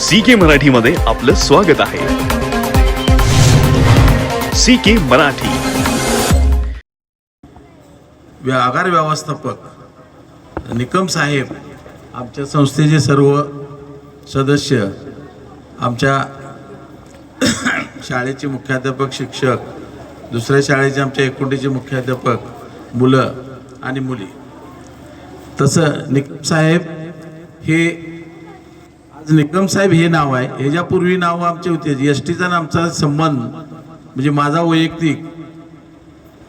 C K Marathi मध्ये आपलं स्वागत आहे. C K Marathi. व्या- आगार व्यवस्थापक निकम साहेब आमच्या संस्थेचे सर्व सदस्य आमच्या शाळेचे मुख्याध्यापक शिक्षक दुसऱ्या शाळेचे आमच्या एकुंडीचे मुख्याध्यापक मुलं आणि मुली. तसं निकम साहेब हे निकम साहेब हे नाव आहे. ह्याच्यापूर्वी नाव आमचे होते. एस टीचा आमचा संबंध म्हणजे माझा वैयक्तिक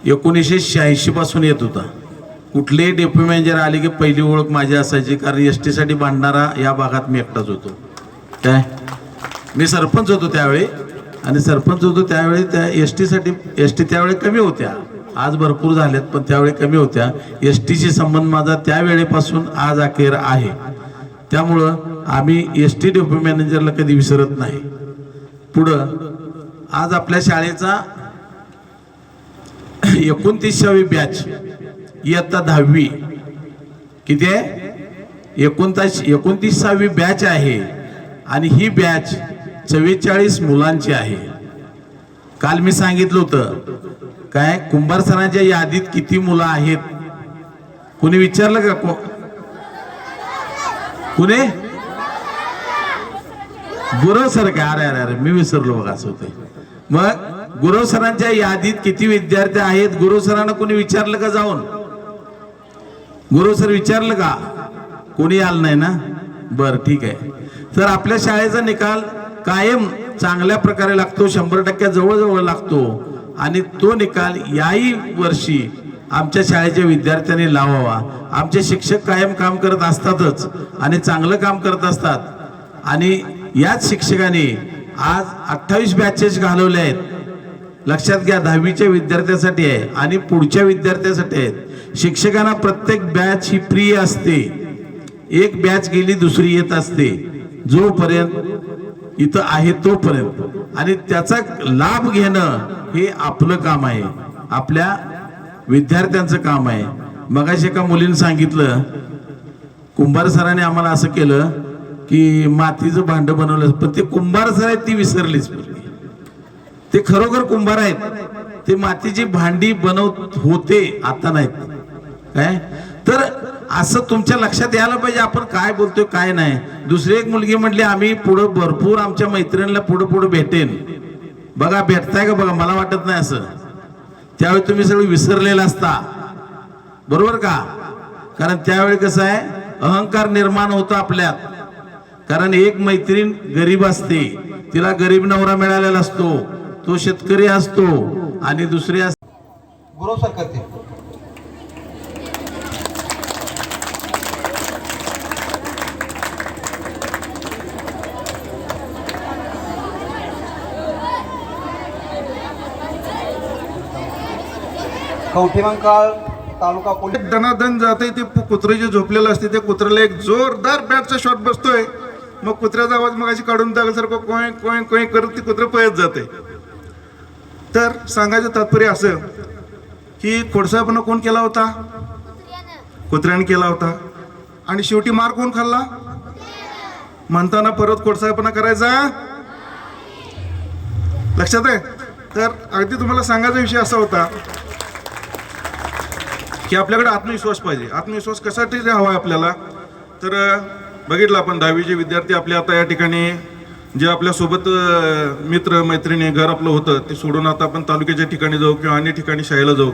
एकोणीसशे शहाऐंशीपासून येत होता. कुठलेही डेप्यू मॅनेजर आले की पहिली ओळख माझी असायची कारण एस टीसाठी भांडणारा या भागात मी एकटाच होतो. काय? मी सरपंच होतो त्यावेळी. आणि सरपंच होतो त्यावेळी त्या एस टीसाठी एस टी त्यावेळी कमी होत्या. आज भरपूर झाल्यात पण त्यावेळी कमी होत्या. एस टीशी संबंध माझा त्यावेळेपासून आज अखेर आहे. त्यामुळं आम्ही एस टी डेपो मॅनेजरला कधी विसरत नाही. पुढं आज आपल्या शाळेचा एकोणतीसावी बॅच इयत्ता दहावी. किती आहे? एकोणतास एकोणतीसावी बॅच आहे. आणि ही बॅच चव्वेचाळीस मुलांची आहे. काल मी सांगितलं होतं काय कुंभार सरांच्या यादीत किती मुलं आहेत? कुणी विचारलं का को- कुणी? गुरव सर काय? अरे अरे अरे मी विसरलो बघा असं होते मग गुरव सरांच्या यादीत किती विद्यार्थी आहेत? गुरु सरांना कोणी विचारलं का जाऊन? गुरु सर विचारलं का? कोणी आलं नाही ना? बर ठीक आहे. तर आपल्या शाळेचा निकाल कायम चांगल्या प्रकारे लागतो शंभर टक्क्या जवळजवळ लागतो. आणि तो निकाल याही वर्षी आमच्या शाळेच्या विद्यार्थ्यांनी लावावा. आमचे शिक्षक कायम काम करत असतातच आणि चांगलं काम करत असतात. आणि याच शिक्षकाने आज अठ्ठावीस बॅचेस घालवले आहेत. लक्षात घ्या दहावीच्या विद्यार्थ्यासाठी आहे आणि पुढच्या विद्यार्थ्यासाठी आहेत. शिक्षकांना प्रत्येक बॅच ही प्रिय असते. एक बॅच गेली दुसरी येत असते. जोपर्यंत इथं आहे तोपर्यंत. आणि त्याचा लाभ घेणं हे आपलं काम आहे. आपल्या विद्यार्थ्यांचं काम आहे. मगाशी एका मुलीनं सांगितलं कुंभार सरांनी आम्हाला असं केलं की मातीचं भांड बनवलं पण ते कुंभार सर आहेत ती विसरलीच. ते खरोखर कुंभार आहेत. ते मातीची भांडी बनवत होते आता नाहीत. काय? तर असं तुमच्या लक्षात यायला पाहिजे आपण काय बोलतोय काय नाही. दुसरी एक मुलगी म्हटली आम्ही पुढं भरपूर आमच्या मैत्रिणीला पुढं पुढं भेटेन. बघा भेटताय का बघा? मला वाटत नाही असं. त्यावेळी तुम्ही सगळं विसरलेला असता. बरोबर का? कारण त्यावेळी कसं आहे अहंकार निर्माण होतो आपल्यात. कारण एक मैत्रीण गरीब असते तिला गरीब नवरा मिळालेला असतो तो शेतकरी असतो आणि दुसरी सर करते. कवठेमंकाळ तालुका पोलीस दनादन जाते ते कुत्रं जे झोपलेलं असते त्या कुत्र्याला एक जोरदार बॅटचा शॉट बसतोय. मग कुत्र्याचा आवाज मग अशी काढून टाकल्यासारखं कोय कोय कोय करत ती कुत्रं पळत जाते. तर सांगायचं तात्पर्य असं की खोडसाहेबांना कोण केला होता? कुत्र्याने केला होता. आणि शेवटी मार कोण खाल्ला? म्हणताना परत खोडसाहेबांना करायचा? लक्षात आहे? तर अगदी तुम्हाला सांगायचा विषय असा होता की आपल्याकडे आत्मविश्वास पाहिजे. आत्मविश्वास कशासाठी हवा आहे आपल्याला? तर बघितलं आपण दहावीचे विद्यार्थी आपले आता या ठिकाणी जे आपल्यासोबत मित्र मैत्रिणी घर आपलं होतं ते सोडून आता आपण तालुक्याच्या ठिकाणी जाऊ किंवा अन्य ठिकाणी शाळेला जाऊ.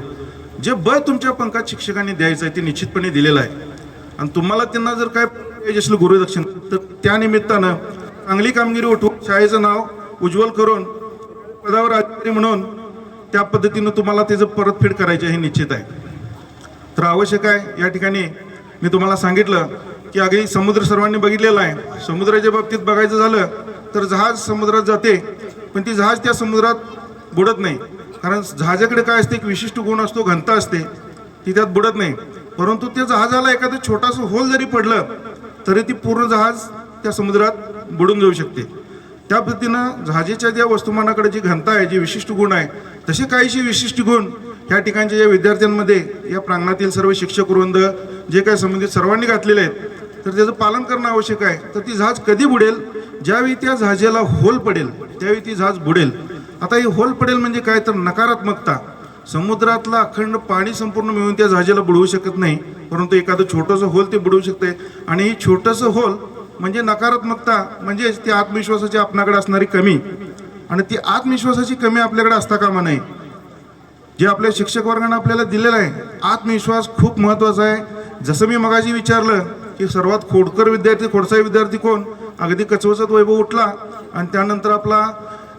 जे बळ तुमच्या पंखात शिक्षकांनी द्यायचं आहे ते निश्चितपणे दिलेलं आहे. आणि तुम्हाला त्यांना जर काय पाहिजे असलं गुरुदक्षिण तर त्या निमित्तानं चांगली कामगिरी उठवून शाळेचं नाव उज्ज्वल करून पदावर अधिकारी म्हणून त्या पद्धतीनं तुम्हाला त्याचं परतफेड करायचे हे निश्चित आहे. तर आवश्यक आहे या ठिकाणी मी तुम्हाला सांगितलं की अगदी समुद्र सर्वांनी बघितलेला आहे. समुद्राच्या बाबतीत बघायचं झालं तर जहाज समुद्रात जाते पण ती जहाज त्या समुद्रात बुडत नाही. कारण जहाजाकडे काय असते एक विशिष्ट गुण असतो घनता असते. ती त्यात बुडत नाही. परंतु त्या जहाजाला एखादं छोटासं होल जरी पडलं तरी ती पूर्ण जहाज त्या समुद्रात बुडून जाऊ शकते. त्या पद्धतीनं जहाजेच्या ज्या वस्तुमानाकडे जी घनता आहे जी विशिष्ट गुण आहे तसे काहीशी विशिष्ट गुण ह्या ठिकाणच्या ज्या विद्यार्थ्यांमध्ये या प्रांगणातील सर्व शिक्षक वृंद जे काही संबंधित सर्वांनी घातलेले आहेत तर त्याचं पालन करणं आवश्यक आहे. तर ती जहाज कधी बुडेल? ज्यावेळी त्या जहाजाला होल पडेल त्यावेळी ती जहाज बुडेल. आता ही होल पडेल म्हणजे काय? तर नकारात्मकता. समुद्रातला अखंड पाणी संपूर्ण मिळून त्या जहाजाला बुडवू शकत नाही परंतु एखादं छोटंसं होल ते बुडवू शकते आणि ही छोटंसं होल म्हणजे नकारात्मकता म्हणजे ती आत्मविश्वासाची आपणाकडे असणारी कमी. आणि ती आत्मविश्वासाची कमी आपल्याकडे असता कामा नये. जे आपल्या शिक्षक वर्गाने आपल्याला दिलेलं आहे आत्मविश्वास खूप महत्त्वाचा आहे. जसं मी मगाशी विचारलं की सर्वात खोडकर विद्यार्थी खोडसाई विद्यार्थी कोण? अगदी कचवचत वैभव उठला आणि त्यानंतर आपला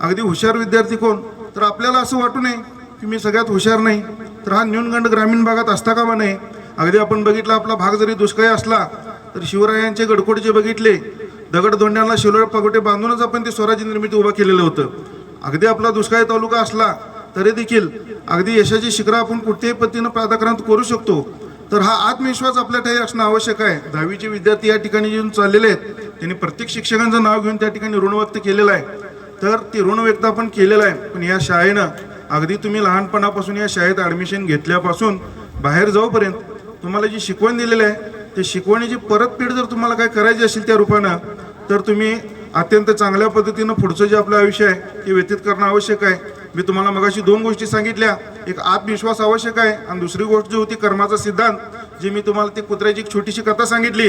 अगदी हुशार विद्यार्थी कोण? तर आपल्याला असं वाटू नये की मी सगळ्यात हुशार नाही. तर हा न्यूनगंड ग्रामीण भागात असता कामा नये. अगदी आपण बघितला आपला भाग जरी दुष्काळी असला तर शिवरायांचे गडकोटचे बघितले दगडधोंड्यांना शिलोळ पगोटे बांधूनच आपण ते स्वराज्य निर्मिती उभं केलेलं होतं. अगदी आपला दुष्काळी तालुका असला तरी देखील अगदी यशाची शिखरं आपण कुठल्याही पद्धतीनं प्राधाक्रांत करू शकतो. तर हा आत्मविश्वास आपल्या ठाई असणं आवश्यक आहे. दहावीचे विद्यार्थी या ठिकाणी येऊन चाललेले आहेत. त्यांनी प्रत्येक शिक्षकांचं नाव घेऊन त्या ठिकाणी ऋण व्यक्त केलेलं आहे. तर ते ऋण व्यक्त आपण केलेलं आहे. पण या शाळेनं अगदी तुम्ही लहानपणापासून या शाळेत ॲडमिशन घेतल्यापासून बाहेर जाऊपर्यंत तुम्हाला जी शिकवण दिलेली आहे ते शिकवणीची परतफेड जर तुम्हाला काय करायची असेल त्या रूपानं तर तुम्ही अत्यंत चांगल्या पद्धतीनं पुढचं जे आपलं आयुष्य आहे ते व्यतीत करणं आवश्यक आहे. मी तुम्हाला मगाशी दोन गोष्टी सांगितल्या. एक आत्मविश्वास आवश्यक आहे. आणि दुसरी गोष्ट जी होती कर्माचा सिद्धांत जी मी तुम्हाला ती कुत्र्याची एक छोटीशी कथा सांगितली.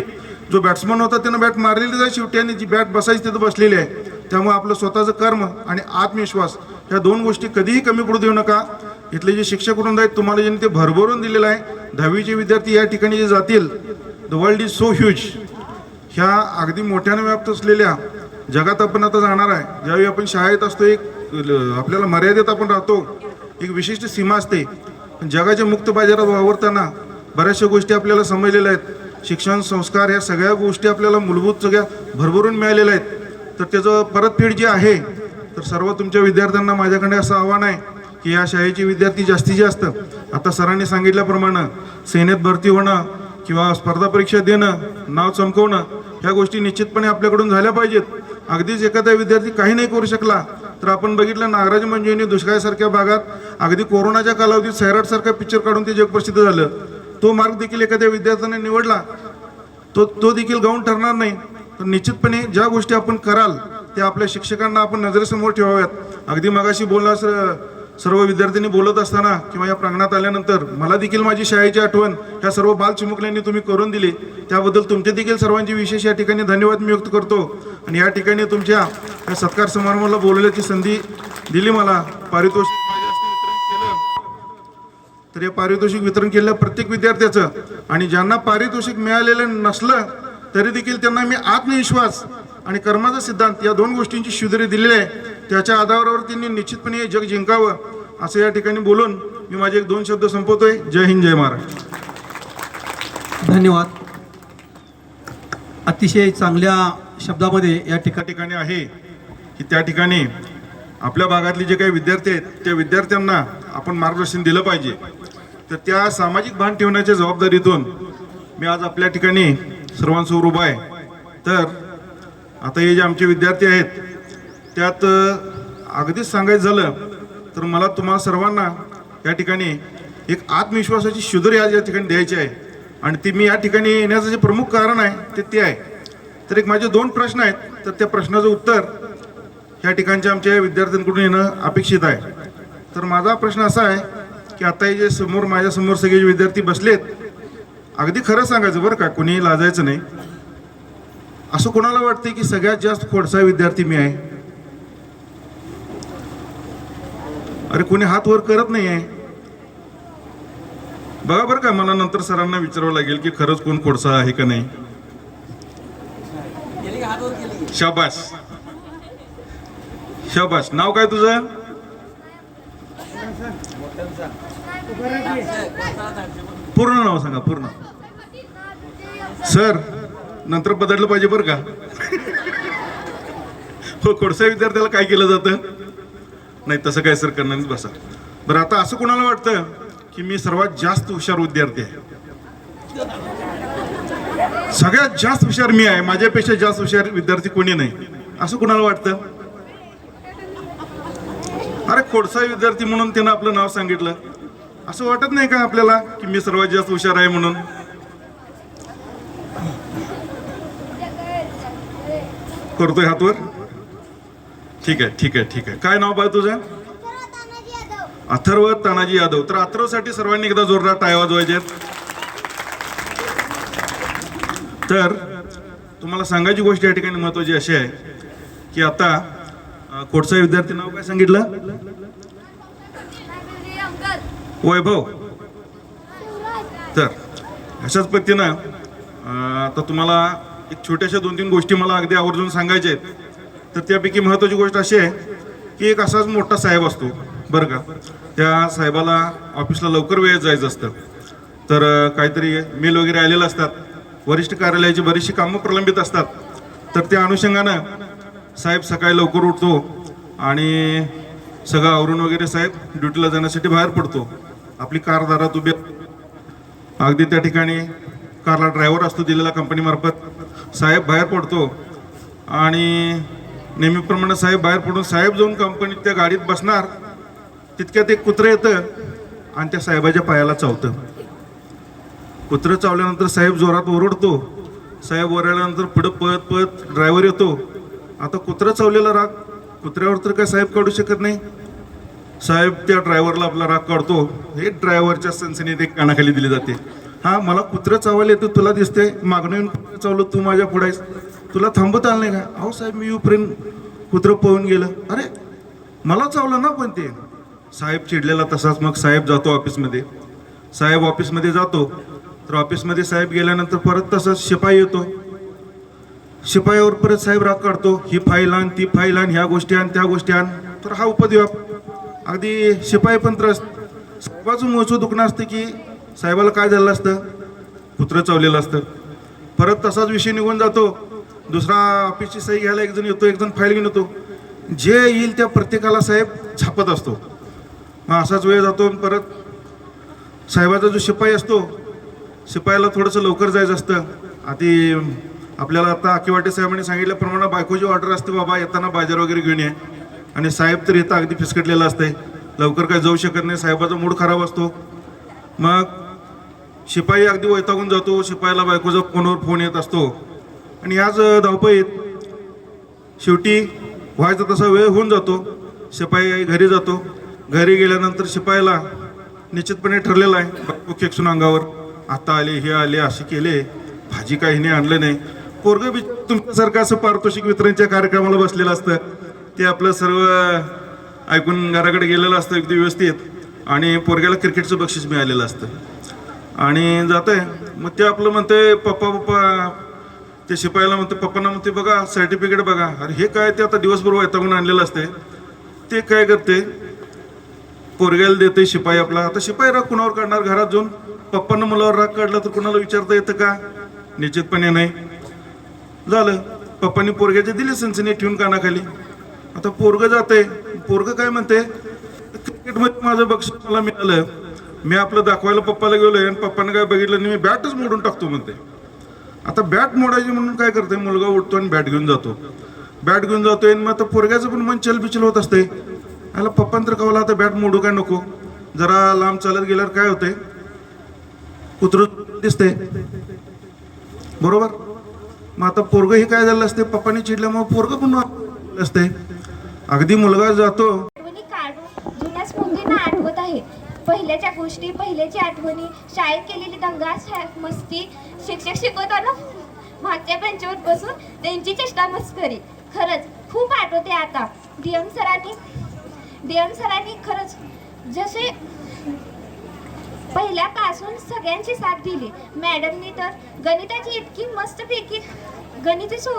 जो बॅट्समन होता त्यानं बॅट मारलेली जाय शेवटी आणि जी बॅट बसायची तिथं बसलेली आहे. त्यामुळे आपलं स्वतःचं कर्म आणि आत्मविश्वास ह्या दोन गोष्टी कधीही कमी पडू देऊ नका. इथले जे शिक्षक वृंद आहेत तुम्हाला ज्यांनी ते भरभरून दिलेलं आहे दहावीचे विद्यार्थी या ठिकाणी जे जातील the world is so huge ह्या अगदी मोठ्यानं व्याप्त असलेल्या जगात आपण आता जाणार आहे. ज्यावेळी आपण शाळेत असतो एक आपल्याला मर्यादेत आपण राहतो. एक विशिष्ट सीमा असते. पण जगाच्या मुक्त बाजारात वावरताना बऱ्याचशा गोष्टी आपल्याला समजलेल्या आहेत. शिक्षण संस्कार या सगळ्या गोष्टी आपल्याला मूलभूत सगळ्या भरभरून मिळालेल्या आहेत. तर त्याचं परतफेड जी आहे तर सर्व तुमच्या विद्यार्थ्यांना माझ्याकडे असं आव्हान आहे की या शाळेचे विद्यार्थी जास्तीत जास्त आता सरांनी सांगितल्याप्रमाणे सेनेत भरती होणं किंवा स्पर्धा परीक्षा देणं नाव चमकवणं ह्या गोष्टी निश्चितपणे आपल्याकडून झाल्या पाहिजेत. अगदीच एखादा विद्यार्थी काही नाही करू शकला तर आपण बघितलं नागराज मंजुनी दुष्काळासारख्या भागात अगदी कोरोनाच्या कालावधीत सैराटसारखा पिक्चर काढून ते जगप्रसिद्ध झालं. तो मार्ग देखील एखाद्या विद्यार्थ्याने निवडला तो तो देखील गाऊन ठरणार नाही. तर निश्चितपणे ज्या गोष्टी आपण कराल त्या आपल्या शिक्षकांना आपण नजरेसमोर ठेवाव्यात. अगदी मगाशी बोलला सर सर्व विद्यार्थ्यांनी बोलत असताना किंवा या प्रांगणात आल्यानंतर मला देखील माझी शाळेची आठवण ह्या सर्व बाल चिमुकल्यांनी तुम्ही करून दिली. त्याबद्दल तुमचे देखील सर्वांची विशेष या ठिकाणी धन्यवाद मी व्यक्त करतो. आणि या ठिकाणी तुमच्या या सत्कार समारंभाला बोलवल्याची संधी दिली मला. पारितोषिक तर हे पारितोषिक वितरण केलेलं प्रत्येक विद्यार्थ्याचं आणि ज्यांना पारितोषिक मिळालेलं नसलं तरी देखील त्यांना मी आत्मविश्वास आणि कर्माचा सिद्धांत या दोन गोष्टींची शिदरी दिलेली आहे. त्याच्या आधारावर त्यांनी निश्चितपणे हे जग जिंकावं असं या ठिकाणी बोलून मी माझे एक दोन शब्द संपवतोय. जय हिंद जय महाराष्ट्र. धन्यवाद. अतिशय चांगल्या शब्दामध्ये या ठिकाणी ठिकाणी आहे की त्या ठिकाणी आपल्या भागातले जे काही विद्यार्थी आहेत त्या विद्यार्थ्यांना आपण मार्गदर्शन दिलं पाहिजे. तर त्या सामाजिक भान ठेवण्याच्या जबाबदारीतून मी आज आपल्या ठिकाणी सर्वांसमोर उभा आहे. तर आता हे जे आमचे विद्यार्थी आहेत त्यात अगदीच सांगायचं झालं तर मला तुम्हाला सर्वांना या ठिकाणी एक आत्मविश्वासाची शुद्धरी आज या ठिकाणी द्यायची आहे. आणि ती मी या ठिकाणी येण्याचं जे प्रमुख कारण आहे ते ते आहे. तर एक माझे दोन प्रश्न आहेत तर त्या प्रश्नाचं उत्तर ह्या ठिकाणच्या आमच्या विद्यार्थ्यांकडून येणं अपेक्षित आहे. तर माझा प्रश्न असा आहे की आता हे जे समोर माझ्यासमोर सगळे जे विद्यार्थी बसलेत अगदी खरं सांगायचं बरं का कोणीही लाजायचं नाही. असं कोणाला वाटते की सगळ्यात जास्त खोडसा विद्यार्थी मी आहे? अरे कोणी हात वर करत नाही आहे बघा बरं का मला नंतर सरांना विचारावं लागेल की खरंच कोण खोडसा आहे का नाही. शाबास. शाबास. नाव काय तुझं? पूर्ण नाव सांगा पूर्ण. सर नंतर बदललं पाहिजे बरं का. हो खोडसा विद्यार्थ्याला काय केलं जातं? नाही तसं काय सर करणार नाही, बसा. बरं आता असं कोणाला वाटतं की मी सर्वात जास्त हुशार विद्यार्थी आहे? सगळ्यात जास्त हुशार मी आहे माझ्यापेक्षा जास्त हुशार विद्यार्थी कोणी नाही. असं कुणाला वाटतं? अरे खोडसा विद्यार्थी म्हणून त्यानं आपलं नाव सांगितलं. असं वाटत नाही का आपल्याला की मी सर्वात जास्त हुशार आहे म्हणून? करतोय हातवर? ठीक आहे ठीक आहे ठीक आहे. काय नाव पाहिजे तुझं? अथर्व तानाजी यादव. तर अथर्वसाठी सर्वांनी एकदा जोरदार टाय वाजवायचे तर तुम्हाला सांगायची गोष्ट या ठिकाणी महत्वाची अशी आहे की आता अं, विद्यार्थी नाव काय सांगितलं? वैभव. तर अशाच पद्धतीनं आता तुम्हाला एक छोट्याशा दोन तीन गोष्टी मला अगदी आवर्जून सांगायच्या आहेत. तर त्यापैकी महत्त्वाची गोष्ट अशी आहे की एक असाच मोठा साहेब असतो बरं का. त्या साहेबाला ऑफिसला लवकर वेळेत जायचं असतं. तर काहीतरी मेल वगैरे आलेलं असतात. वरिष्ठ कार्यालयाची बरीचशी कामं प्रलंबित असतात. तर त्या अनुषंगानं साहेब सकाळी लवकर उठतो आणि सगळं आवरून वगैरे साहेब ड्युटीला जाण्यासाठी बाहेर पडतो. आपली कार दारात उभी अगदी त्या ठिकाणी कारला ड्रायव्हर असतो दिलेला कंपनीमार्फत. साहेब बाहेर पडतो आणि नेहमीप्रमाणे साहेब बाहेर पडून साहेब जाऊन कंपनीत त्या गाडीत बसणार तितक्यात एक कुत्रं येतं आणि त्या साहेबाच्या पायाला चावतं. कुत्रं चावल्यानंतर साहेब जोरात ओरडतो साहेब ओरडल्यानंतर पुढं पळत पळत ड्रायव्हर येतो. आता कुत्रं चावलेला राग कुत्र्यावर तर काय साहेब काढू शकत नाही. साहेब त्या ड्रायव्हरला आपला राग काढतो. हे ड्रायव्हरच्या सनसनीत एक कानाखाली दिली जाते. हा मला कुत्रं चावायला येतं तुला दिसते मागणं येऊन चावलं तू माझ्या पुढे आहेस. तुला थांबत आलं नाही का? अहो साहेब मी येऊपर्यंत कुत्रं पळून गेलं. अरे मला चावलं ना पण ते. साहेब चिडलेला तसाच. मग साहेब जातो ऑफिसमध्ये. साहेब ऑफिसमध्ये जातो. तर ऑफिसमध्ये साहेब गेल्यानंतर परत तसंच शिपाई येतो. शिपायावर परत साहेब राग काढतो. ही फाईल आण ती फाईल आण ह्या गोष्टी आण त्या गोष्टी आण. तर हा उपद्व्याप अगदी शिपाई पण त्रस्त. साहेबाचं मोजं दुखणं असतं की साहेबाला काय झालं असतं? कुत्रं चावलेलं असतं. परत तसाच विषय निघून जातो. दुसरा ऑफिसची सही घ्यायला एक जण येतो एक जण फाईल घेऊन येतो. जे येईल त्या प्रत्येकाला साहेब छापत असतो. मग असाच वेळ जातो परत साहेबाचा जो शिपाई असतो शिपायाला थोडंसं लवकर जायचं असतं. आधी आपल्याला आता किवाटे साहेबांनी सांगितल्याप्रमाणे बायकोची ऑर्डर असते बाबा येताना बाजार वगैरे घेऊन ये. आणि साहेब तर येतं अगदी फिसकटलेला असते. लवकर काय जाऊ शकत नाही साहेबाचा मूड खराब असतो. मग शिपाई अगदी वैतागून जातो शिपायाला बायकोचा फोनवर फोन येत असतो. आणि आज धावपळीत शेवटी व्हायचा तसा वेळ होऊन जातो. शिपाई घरी जातो. घरी गेल्यानंतर शिपायाला निश्चितपणे ठरलेलं आहे मुख्य खेकसून अंगावर आता आले हे आले असे केले भाजी काही हिने आणलं नाही. पोरग बी तुमच्यासारखं असं पारितोषिक वितरणच्या कार्यक्रमाला बसलेलं असतं. ते आपलं सर्व ऐकून घराकडे गेलेलं असतं अगदी व्यवस्थित. आणि पोरग्याला क्रिकेटचं बक्षीस मिळालेलं असतं. आणि जात आहे मग ते आपलं म्हणते पप्पा पप्पा ते शिपायाला म्हणते पप्पांना म्हणते बघा सर्टिफिकेट बघा. अरे हे काय ते आता दिवसभर वैतागून आणलेलं असते. ते काय करते? पोरग्याला देते शिपाई आपला. आता शिपाई राग कुणावर काढणार घरात जाऊन? पप्पांना मुलावर राग काढला तर कुणाला विचारता येतं का? निश्चितपणे नाही. झालं. पप्पांनी पोरग्याचे दिले सनसनी ठेवून कानाखाली. आता पोरग जाते पोरग काय म्हणते? क्रिकेटमध्ये माझं बक्षीस मला मिळालं. मी आपलं दाखवायला पप्पाला गेलोय आणि पप्पाने काय बघितलं नाही मी बॅटच मोडून टाकतो म्हणते. आता बॅट मोडायची म्हणून काय करते मुलगा उठतो आणि बॅट घेऊन जातो. बॅट घेऊन जातोय आणि मग आता पोरग्याचं पण मन चलबिचल होत असते याला पप्पान तर कवला आता बॅट मोडू काय नको. जरा लांब चालत गेल्यावर काय होते कुत्र दिसते बरोबर? मग आता पोरग हे काय झालं असते पप्पाने चिडल्यामुळे पोरग पण असते अगदी मुलगा जातो आठवणी काढून जुन्या स्मृतींना आठवत आहे पहिल्याच्या गोष्टी पहिल्याची आठवणी शाळेत केलेली दंगा मस्ती शिक्षक शिकवताना मागच्या बेंचवर बसून त्यांची चेष्टा मस्करी खरंच खूप आठवते आता. डीएम सरांनी डीएम सरांनी खरंच जसे पहिल्यापासून सगळ्यांची साथ दिली. मॅडमनी तर गणिताची इतकी मस्तपैकी गणित सो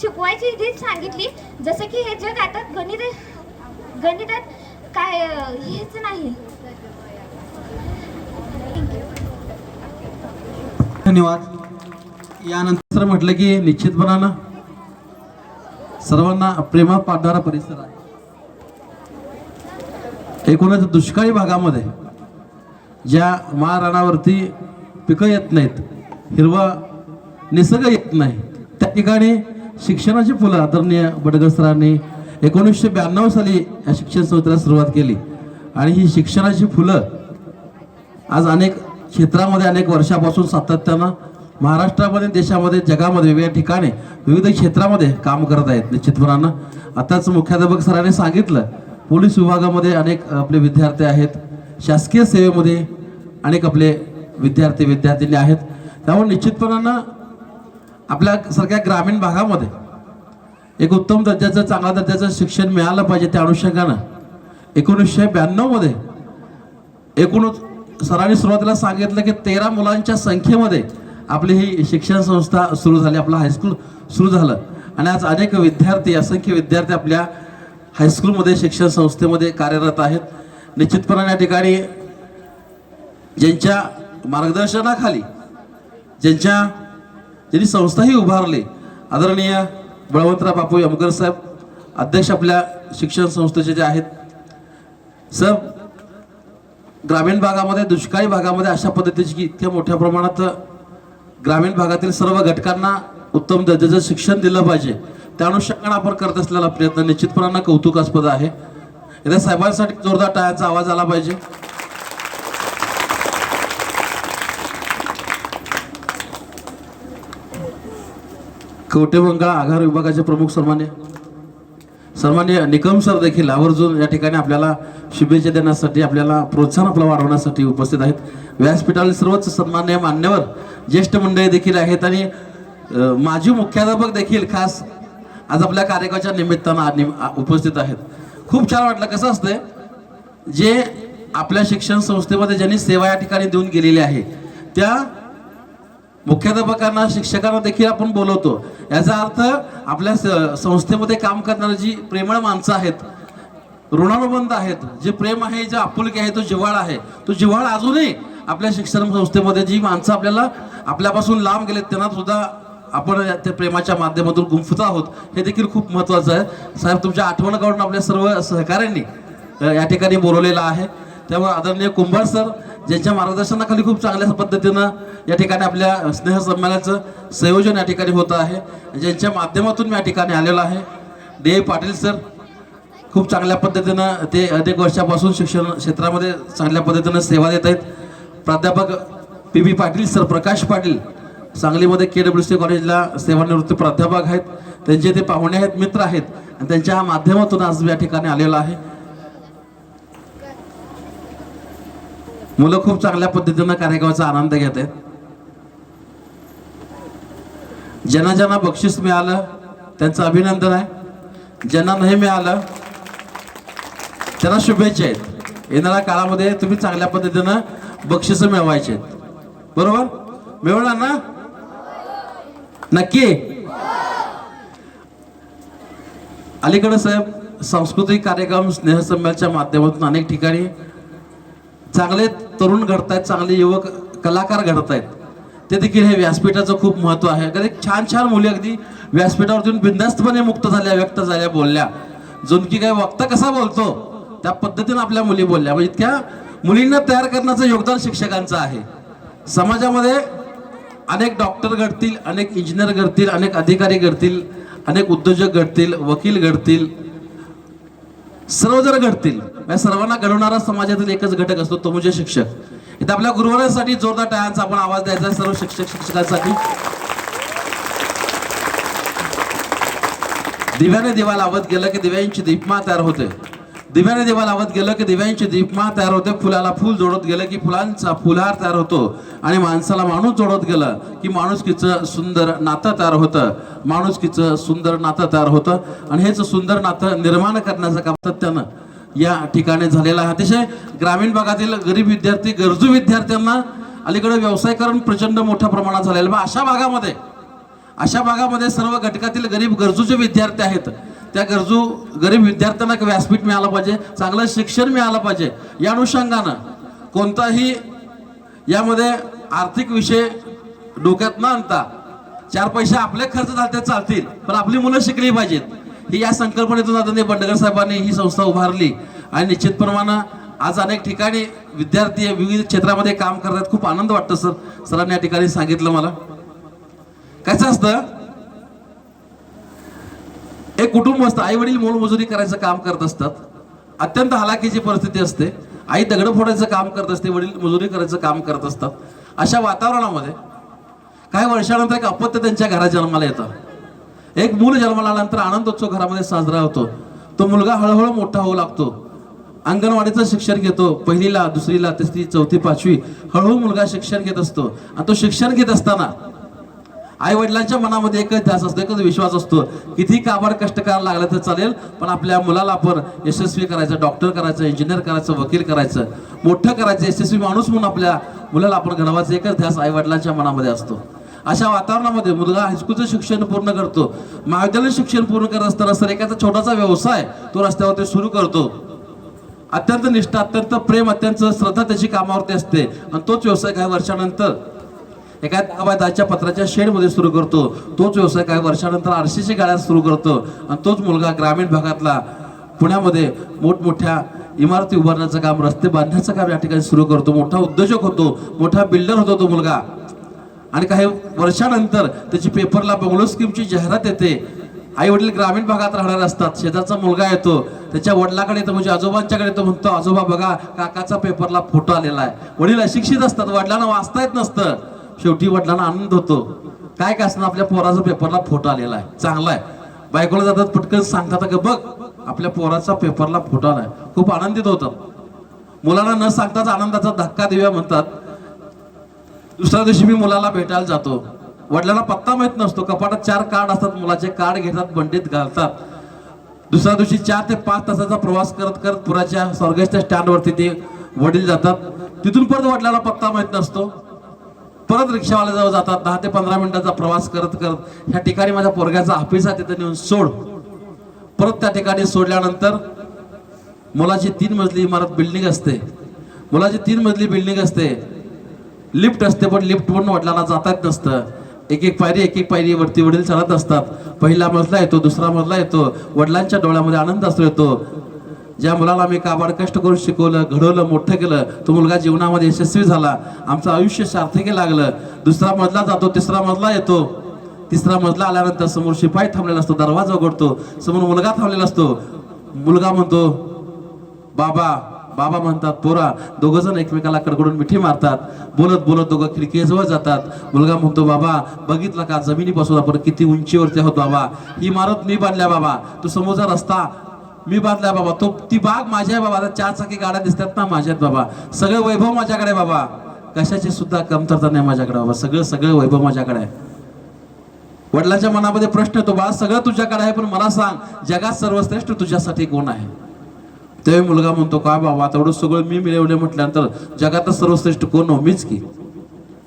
शिकवायची रीत सांगितली. जसं की हे जग आता गणित गणितात काय हेच नाही. धन्यवाद. यानंतर म्हटलं की निश्चितपणानं सर्वांना प्रेमात पाडणारा परिसर आहे. एकूणच दुष्काळी भागामध्ये ज्या महाराणावरती पिकं येत नाहीत हिरवा निसर्ग येत नाही त्या ठिकाणी शिक्षणाची फुलं आदरणीय बडगसरांनी एकोणीसशे ब्याण्णव साली या शिक्षण संस्थेला सुरुवात केली. आणि ही शिक्षणाची फुलं आज अनेक क्षेत्रामध्ये अनेक वर्षापासून सातत्यानं महाराष्ट्रामध्ये देशामध्ये जगामध्ये वेगवेगळ्या ठिकाणी विविध क्षेत्रामध्ये काम करत आहेत. निश्चितपणानं आताच मुख्याध्यापक सरांनी सांगितलं पोलीस विभागामध्ये अनेक आपले विद्यार्थी आहेत शासकीय सेवेमध्ये अनेक आपले विद्यार्थी विद्यार्थिनी आहेत. त्यामुळे निश्चितपणानं आपल्या सारख्या ग्रामीण भागामध्ये एक उत्तम दर्जाचं चांगल्या दर्जाचं शिक्षण मिळालं पाहिजे त्या अनुषंगानं. एकोणीसशे ब्याण्णवमध्ये एकूणच सरांनी सुरुवातीला सांगितलं की तेरा मुलांच्या संख्येमध्ये आपली ही शिक्षण संस्था सुरू झाली आपलं हायस्कूल सुरू झालं. आणि आज अनेक विद्यार्थी असंख्य विद्यार्थी आपल्या हायस्कूलमध्ये शिक्षण संस्थेमध्ये कार्यरत आहेत. निश्चितपणाने या ठिकाणी ज्यांच्या मार्गदर्शनाखाली ज्यांच्या ज्यांनी संस्थाही उभारली आदरणीय बळवंतराव बापू यमकर साहेब अध्यक्ष आपल्या शिक्षण संस्थेचे जे आहेत. सर ग्रामीण भागामध्ये दुष्काळी भागामध्ये अशा पद्धतीची की इतक्या मोठ्या प्रमाणात ग्रामीण भागातील सर्व घटकांना उत्तम दर्जाचं शिक्षण दिलं पाहिजे. त्या अनुषंगाने आपण करत असलेला प्रयत्न निश्चितपणानं कौतुकास्पद आहे. या साहेबांसाठी जोरदार टाळ्याचा आवाज आला पाहिजे. कवटेमंगळ आघार विभागाचे प्रमुख सन्मान्य सन्मान्य निकम सर देखील आवर्जून या ठिकाणी आपल्याला शुभेच्छा देण्यासाठी आपल्याला प्रोत्साहन आपलं वाढवण्यासाठी उपस्थित आहेत. व्यासपीठातील सर्वच सन्मान्य मान्यवर ज्येष्ठ मंडळी देखील आहेत आणि माजी मुख्याध्यापक देखील खास आज आपल्या कार्यक्रमाच्या निमित्तानं उपस्थित आहेत. खूप छान वाटलं. कसं असतंय जे आपल्या शिक्षण संस्थेमध्ये ज्यांनी सेवा या ठिकाणी देऊन गेलेली आहे त्या मुख्याध्यापकांना शिक्षकांना देखील आपण बोलवतो. याचा अर्थ आपल्या स- संस्थेमध्ये काम करणारी जी प्रेमळ माणसं आहेत ऋणानुबंध आहेत जे प्रेम आहे जे आपुलकी आहे तो जिव्हाळा आहे. तो जिव्हाळा अजूनही आपल्या शिक्षण संस्थेमध्ये जी माणसं आपल्याला आपल्यापासून लांब गेलेत त्यांना सुद्धा आपण या- त्या प्रेमाच्या माध्यमातून गुंफत आहोत. हे देखील खूप महत्त्वाचं आहे. साहेब तुमच्या आठवण काढून आपल्या सर्व सहकाऱ्यांनी या ठिकाणी बोलवलेलं आहे. त्यामुळे आदरणीय कुंभार सर ज्यांच्या मार्गदर्शनाखाली खूप चांगल्या पद्धतीनं या ठिकाणी आपल्या स्नेहसंमेलनाचं संयोजन या ठिकाणी होतं आहे. ज्यांच्या माध्यमातून मी या ठिकाणी आलेलो आहे. डी. ए. पाटील सर खूप चांगल्या पद्धतीनं ते अनेक वर्षापासून शिक्षण क्षेत्रामध्ये चांगल्या पद्धतीनं सेवा देत आहेत. प्राध्यापक P. B Patil sir Prakash Patil सांगलीमध्ये के डब्ल्यू सी कॉलेजला सेवानिवृत्त प्राध्यापक आहेत. त्यांचे ते पाहुणे आहेत मित्र आहेत. आणि त्यांच्या माध्यमातून आज मी या ठिकाणी आलेलो आहे. मुलं खूप चांगल्या पद्धतीनं कार्यक्रमाचा आनंद घेत आहेत. ज्यांना ज्यांना बक्षीस मिळालं त्यांचं अभिनंदन आहे. ज्यांना नाही मिळालं त्यांना शुभेच्छा आहेत. येणाऱ्या काळामध्ये तुम्ही चांगल्या पद्धतीनं बक्षीस मिळवायचे आहेत. बरोबर? मिळवणार ना? नक्की? अलीकडे साहेब सांस्कृतिक कार्यक्रम स्नेहसंमेलच्या माध्यमातून अनेक ठिकाणी चांगले तरुण घडतायत चांगले युवक कलाकार घडतायत. ते देखील हे व्यासपीठाचं खूप महत्त्व आहे. कधी छान छान मुली अगदी व्यासपीठावरतून बिंदास्तपणे मुक्त झाल्या व्यक्त झाल्या बोलल्या. जुन की काय वक्ता कसा बोलतो? त्या पद्धतीनं आपल्या मुली बोलल्या. म्हणजे इतक्या मुलींना तयार करण्याचं योगदान शिक्षकांचं आहे. समाजामध्ये अनेक डॉक्टर घडतील अनेक इंजिनियर घडतील अनेक अधिकारी घडतील अनेक उद्योजक घडतील वकील घडतील. सर्व जर घडतील या सर्वांना घडवणारा समाजातील एकच घटक असतो तो म्हणजे शिक्षक. इथं आपल्या गुरुवारासाठी जोरदार टाळ्यांचा आपण आवाज द्यायचा सर्व शिक्षक शिक्षकांसाठी. दिव्याने दिवा लावत गेलं की दिव्यांची दीपमा तयार होते. दिव्याने दिवा लावत गेलं की दिव्यांची दीपमा तयार होते फुलाला फुल जोडत गेलं की फुलांचा फुलहार तयार होतो आणि माणसाला माणूस जोडत गेलं की माणुसकीचं सुंदर नातं तयार होतं. माणुसकीचं सुंदर नातं तयार होतं आणि हेच सुंदर नातं निर्माण करण्याचं काम सत्यानं या ठिकाणी झालेलं आहे. अतिशय ग्रामीण भागातील गरीब विद्यार्थी गरजू विद्यार्थ्यांना अलीकडे व्यवसायकरण प्रचंड मोठ्या प्रमाणात झालेलं मग अशा भागामध्ये अशा भागामध्ये सर्व घटकातील गरीब गरजूचे विद्यार्थी आहेत. त्या गरजू गरीब विद्यार्थ्यांना व्यासपीठ मिळालं पाहिजे चांगलं शिक्षण मिळालं पाहिजे. या अनुषंगानं कोणताही यामध्ये आर्थिक विषय डोक्यात न आणता चार पैसे आपले खर्च झाले ते चालतील पण आपली मुलं शिकली पाहिजेत. ही या संकल्पनेतून आता बंडगर साहेबांनी ही संस्था उभारली. आणि निश्चितप्रमाणे आज अनेक ठिकाणी विद्यार्थी विविध क्षेत्रामध्ये काम करतात खूप आनंद वाटतो सर. सरांनी या ठिकाणी सांगितलं मला. कसं असतं एक कुटुंब असतं. आई वडील मोलमजुरी करायचं काम करत असतात. अत्यंत हलाखीची परिस्थिती असते. आई दगड फोडायचं काम करत असते. वडील मजुरी करायचं काम करत असतात. अशा वातावरणामध्ये काही वर्षानंतर एक अपत्य त्यांच्या घरात जन्माला येतं. एक मूल जन्माला आल्यानंतर आनंदोत्सव घरामध्ये साजरा होतो. तो मुलगा हळूहळू मोठा होऊ लागतो. अंगणवाडीचं शिक्षण घेतो. पहिलीला दुसरीला तिसरी चौथी पाचवी हळूहळू मुलगा शिक्षण घेत असतो. आणि तो शिक्षण घेत असताना आई वडिलांच्या मनामध्ये एकच ध्यास असतो एकच विश्वास असतो किती काबाड कष्ट करायला लागलं तर चालेल पण आपल्या मुलाला आपण यशस्वी करायचं डॉक्टर करायचं इंजिनियर करायचं वकील करायचं मोठं करायचं यशस्वी माणूस म्हणून आपल्या मुलाला आपण घडवायचं एकच ध्यास आई वडिलांच्या मनामध्ये असतो. अशा वातावरणामध्ये मुलगा हायस्कूलचं शिक्षण पूर्ण करतो. महाविद्यालयीन शिक्षण पूर्ण करत असताना सर एखादा छोटासा व्यवसाय तो रस्त्यावरती सुरू करतो. अत्यंत निष्ठा अत्यंत प्रेम अत्यंत श्रद्धा त्याची कामावरती असते. आणि तोच व्यवसाय काही वर्षानंतर एका दहाच्या पत्राच्या शेडमध्ये सुरू करतो. तोच व्यवसाय काही वर्षानंतर आरशीच्या गाड्यात सुरू करतो. आणि तोच मुलगा ग्रामीण भागातला पुण्यामध्ये मोठमोठ्या इमारती उभारण्याचं काम रस्ते बांधण्याचं काम या ठिकाणी सुरू करतो. मोठा उद्योजक होतो. मोठा बिल्डर होतो तो मुलगा. आणि काही वर्षानंतर त्याची पेपरला बंगलो स्कीमची जाहिरात येते. आई वडील ग्रामीण भागात राहणार असतात. शेजारचा मुलगा येतो. त्याच्या वडिलाकडे येतो म्हणजे आजोबांच्याकडे येतो म्हणतो आजोबा बघा काकाचा पेपरला फोटो आलेला आहे. वडील अशिक्षित असतात. वडिलांना वाचता येत नसतं. शेवटी वडिलांना आनंद होतो. काय काय असणार आपल्या पोराचा पेपरला फोटो आलेला आहे. चांगला आहे. बायकोला जातात पटकन सांगतात का बघ आपल्या पोराचा पेपरला फोटो आलाय. खूप आनंदित होतं मुलांना न सांगताच आनंदाचा धक्का देऊया म्हणतात. दुसऱ्या दिवशी मी मुलाला भेटायला जातो. वडिलांना पत्ता माहीत नसतो. कपाटात चार कार्ड असतात. मुलाचे कार्ड घेतात बंडीत घालतात. दुसऱ्या दिवशी चार ते पाच तासाचा प्रवास करत करत पुराच्या स्वर्गेशच्या स्टँडवरती ते वडील जातात. तिथून परत वडिलांना पत्ता माहीत नसतो. परत रिक्षावाल्याजवळ जातात दहा ते पंधरा मिनिटाचा प्रवास करत करत ह्या ठिकाणी माझ्या पोरग्याचा ऑफिस तिथं नेऊन सोड. परत त्या ठिकाणी सोडल्यानंतर मुलाची तीन मजली इमारत बिल्डिंग असते. मुलाची तीन मजली बिल्डिंग असते. लिफ्ट असते पण लिफ्ट पण वडिलांना जाता येत नसतं. एक एक पायरी एक एक पायरी वरती वडील चढत असतात. पहिला मजला येतो दुसरा मजला येतो. वडिलांच्या डोळ्यामध्ये आनंद असतो येतो. ज्या मुलाला मी काबाड कष्ट करून शिकवलं घडवलं मोठं केलं तो मुलगा जीवनामध्ये यशस्वी झाला. आमचं आयुष्य सार्थकी लागलं. दुसरा मजला जातो तिसरा मजला येतो. तिसरा मजला आल्यानंतर समोर शिपाई थांबलेला असतो दरवाजा उघडतो. समोर मुलगा थांबलेला असतो. मुलगा म्हणतो बाबा बाबा म्हणतात पोरा दोघं जण एकमेकाला कडकडून मिठी मारतात. बोलत बोलत दोघं खिडकीजवळ जातात. मुलगा म्हणतो बाबा बघितलं का? जमिनीपासून आपण किती उंचीवरती आहोत बाबा. ही इमारत मी बांधल्या बाबा. तो समोरचा रस्ता मी बांधलाय बाबा. तो ती बाग माझ्या आहे बाबा. आता चार चाकी गाड्या दिसतात ना माझ्यात बाबा. सगळं वैभव माझ्याकडे बाबा. कशाची सुद्धा कमतरता नाही माझ्याकडे बाबा. सगळं सगळं वैभव माझ्याकडे आहे. वडिलांच्या मनामध्ये प्रश्न येतो बाळा सगळं तुझ्याकडे आहे पण मला सांग जगात सर्वश्रेष्ठ तुझ्यासाठी कोण आहे? तेव्हा मुलगा म्हणतो काय बाबा तेवढं सगळं मी मिळवले म्हटल्यानंतर जगात सर्वश्रेष्ठ कोण हो? मीच की.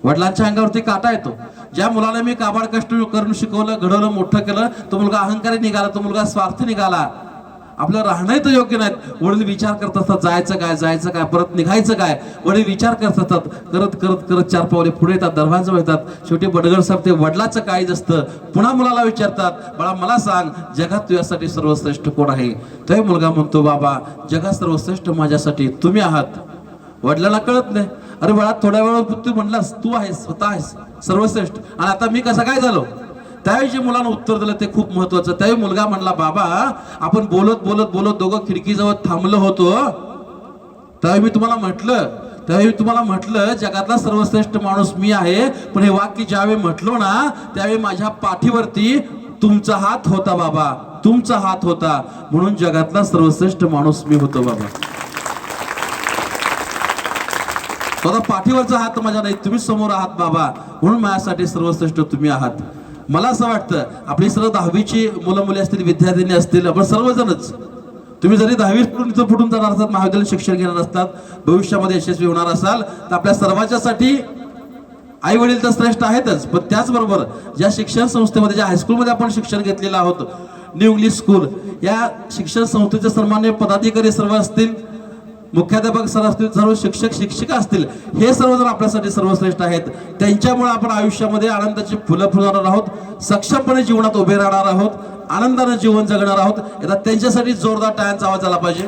वडिलांच्या अंगावरती काटा येतो. ज्या मुलाला मी काबाड कष्ट करून शिकवलं घडवलं मोठं केलं तो मुलगा अहंकारी निघाला तो मुलगा स्वार्थी निघाला. आपलं राहणंही तर योग्य नाहीत. वडील विचार करत असतात जायचं काय जायचं काय परत निघायचं काय? वडील विचार करत असतात करत करत करत चार पावले पुढे येतात दरवाजा येतात शेवटी बडगड साहेब ते वडिलाचं काळीज असतं पुन्हा मुलाला विचारतात बाळा मला सांग जगात तुझ्यासाठी सर्वश्रेष्ठ कोण आहे? तो मुलगा म्हणतो बाबा जगात सर्वश्रेष्ठ माझ्यासाठी तुम्ही आहात. वडिलांना कळत नाही. अरे बाळा थोड्या वेळा तू म्हणलास तू आहेस स्वतः आहेस सर्वश्रेष्ठ. आणि आता मी कसं काय झालो? त्यावेळी जे मुलानं उत्तर दिलं ते खूप महत्वाचं. त्यावेळी मुलगा म्हणला बाबा आपण बोलत बोलत बोलत दोघं खिडकीजवळ थांबलो होतो. त्यावेळी मी तुम्हाला म्हटलं त्यावेळी तुम्हाला म्हटलं जगातला सर्वश्रेष्ठ माणूस मी आहे पण हे वाक्य ज्यावेळी म्हटलो ना त्यावेळी माझ्या पाठीवरती तुमचा हात होता बाबा. तुमचा हात होता. म्हणून जगातला सर्वश्रेष्ठ माणूस मी होतो बाबा. स्वतः पाठीवरचा हात माझ्या नाही तुम्ही समोर आहात बाबा. म्हणून माझ्यासाठी सर्वश्रेष्ठ तुम्ही आहात. मला असं वाटतं आपली सर्व दहावीची मुलं मुली असतील विद्यार्थ्यांनी असतील आपण सर्वजणच तुम्ही जरी दहावी फुटून इथं फुटून जाणार असतात महाविद्यालयीन शिक्षण घेणार असतात भविष्यामध्ये यशस्वी होणार असाल तर आपल्या सर्वांच्यासाठी आई वडील तर श्रेष्ठ आहेतच. पण त्याचबरोबर ज्या शिक्षण संस्थेमध्ये ज्या हायस्कूलमध्ये आपण शिक्षण घेतलेलं आहोत न्यू इंग्लिश स्कूल या शिक्षण संस्थेचे सन्मान्य पदाधिकारी सर्व असतील मुख्याध्यापक सर असतील सर्व शिक्षक शिक्षिका असतील हे सर्वजण आपल्यासाठी सर्वश्रेष्ठ आहेत त्यांच्यामुळे आपण आयुष्यामध्ये आनंदाची फुलं फुलणार आहोत सक्षमपणे जीवनात उभे राहणार आहोत आनंदानं जीवन जगणार आहोत. आता त्यांच्यासाठी जोरदार टाळ्यांचा आवाज आला पाहिजे.